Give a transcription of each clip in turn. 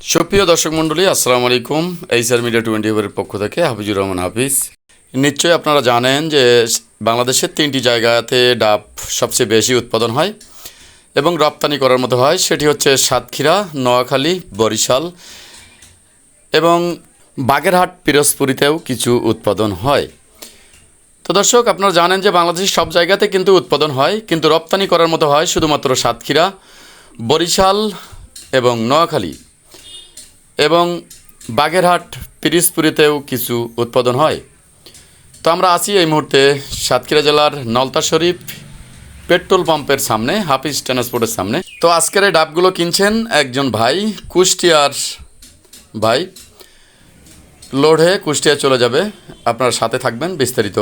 সুপ্রিয় দর্শক মণ্ডলী, আসসালামু আলাইকুম। এইচআর মিডিয়া টোয়েন্টি এর পক্ষ থেকে হাফিজুর রহমান হাফিজ। নিশ্চয়ই আপনারা জানেন যে বাংলাদেশের তিনটি জায়গাতে ডাব সবচেয়ে বেশি উৎপাদন হয় এবং রপ্তানি করার মতো হয়। সেটি হচ্ছে সাতক্ষীরা, নোয়াখালী, বরিশাল এবং বাগেরহাট, পিরোজপুরিতেও কিছু উৎপাদন হয়। তো দর্শক, আপনারা জানেন যে বাংলাদেশের সব জায়গাতে কিন্তু উৎপাদন হয়, কিন্তু রপ্তানি করার মতো হয় শুধুমাত্র সাতক্ষীরা, বরিশাল এবং নোয়াখালী। এবং বাগেরহাট পিরিজপুরিতেও কিছু উৎপাদন হয়। তো আমরা আছি এই মুহূর্তে সাতক্ষীরা জেলার নলতা শরীফ পেট্রোল পাম্পের সামনে হাফিজ ট্রান্সপোর্টের সামনে। তো আজকের এই ডাবগুলো কিনছেন একজন ভাই কুষ্টিয়ার ভাই। লোড হয়ে কুষ্টিয়া চলে যাবে। আপনার সাথে থাকবেন বিস্তারিত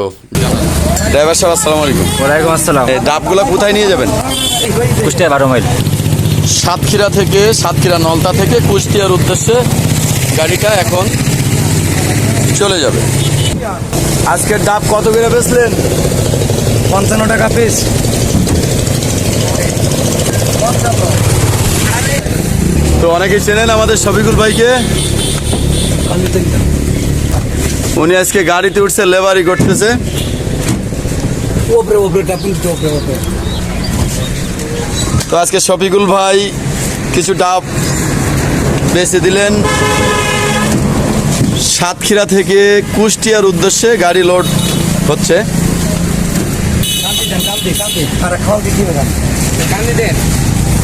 ড্রাইভার সাহেব আসসালামু আলাইকুম। ওয়ালাইকুম আসসালাম। ডাবগুলো কোথায় নিয়ে যাবেন? কুষ্টিয়া বারো মাইল। সাতক্ষীরা থেকে সাতক্ষীরা নলতা থেকে কুষ্টিয়ার উদ্দেশ্যে গাড়িটা এখন চলে যাবে। আজকের ডাব কত করে বেচলেন? পঞ্চান্ন টাকা পিস তো অনেকেই চেনেন আমাদের শফিকুল ভাইকে। উনি আজকে গাড়িতে উঠছে লেবারি করতেছে। ওপরে ওপরে ওপরে ওপরে। তো আজকে শফিকুল ভাই কিছু ডাব বেচে দিলেন। সাতক্ষীরা থেকে কুষ্টিয়ার উদ্দেশ্যে গাড়ি লোড হচ্ছে।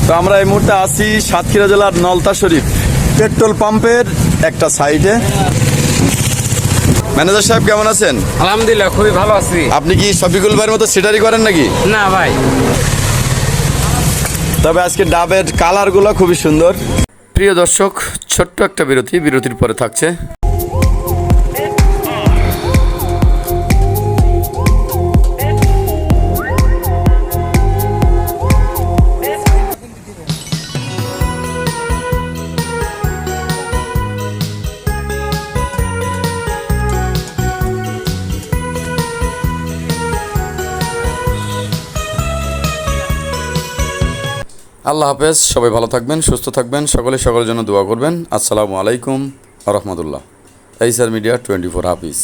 তো আমরা এই মুহূর্তে আছি সাতক্ষীরা জেলার নলতা শরীফ পেট্রোল পাম্পের একটা সাইডে ম্যানেজার সাহেব কেমন আছেন? আলহামদুলিল্লাহ খুবই ভালো আছি। আপনি কি শফিকুল ভাইয়ের মতো সিটারি করেন নাকি? না ভাই। তবে আজকে ডাবের কালারগুলো খুবই সুন্দর। প্রিয় দর্শক ছোট্ট একটা বিরতি। বিরতির পরে থাকছে আল্লাহ হাফেজ, সবাই ভালো থাকবেন, সুস্থ থাকবেন, সকলে সকলের জন্য দোয়া করবেন। আসসালামু আলাইকুম রহমতুল্লাহ। এইসার মিডিয়া টোয়েন্টি ফোর হাফিজ।